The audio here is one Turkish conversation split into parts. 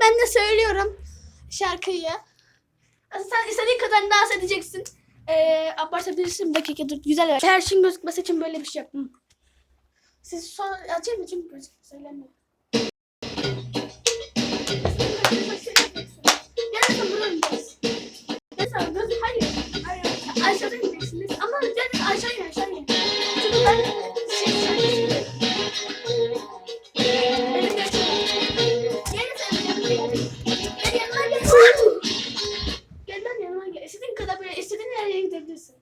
ben de söylüyorum şarkıyı. Sen istediğin kadar dans edeceksin. Ee, abartabilirsin dakika dur güzel. Her şeyin gözükmesi için böyle bir şey yaptım. Siz son açayım mı? Çünkü. Söylemiyorum. nereye gidebilirsin?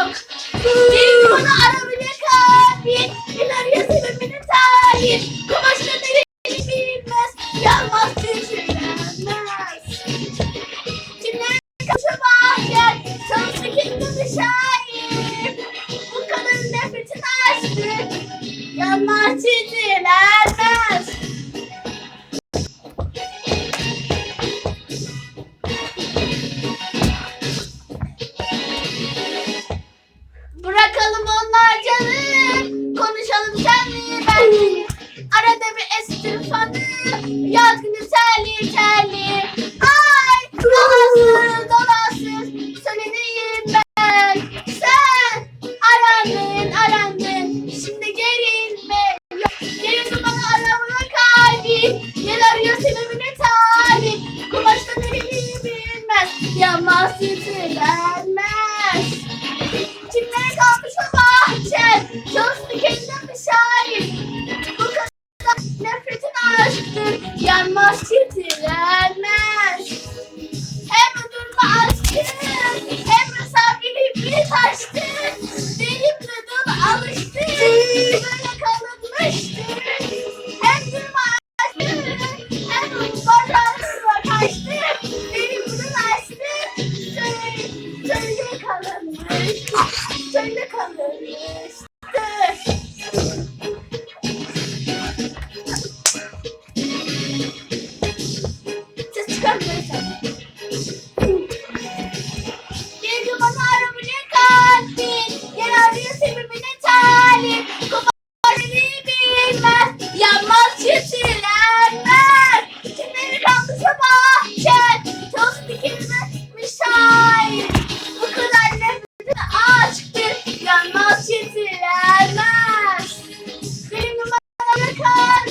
Look! yanmaz titrenmez. Emre durma aşkım, Emre sabrimi bir taştı. Benim dudum alıştı, böyle kalınmıştı. Hem durma aşkım, hem bacağımla kaçtı. Benim dudum açtı, şöyle, şöyle kalınmış. Şöyle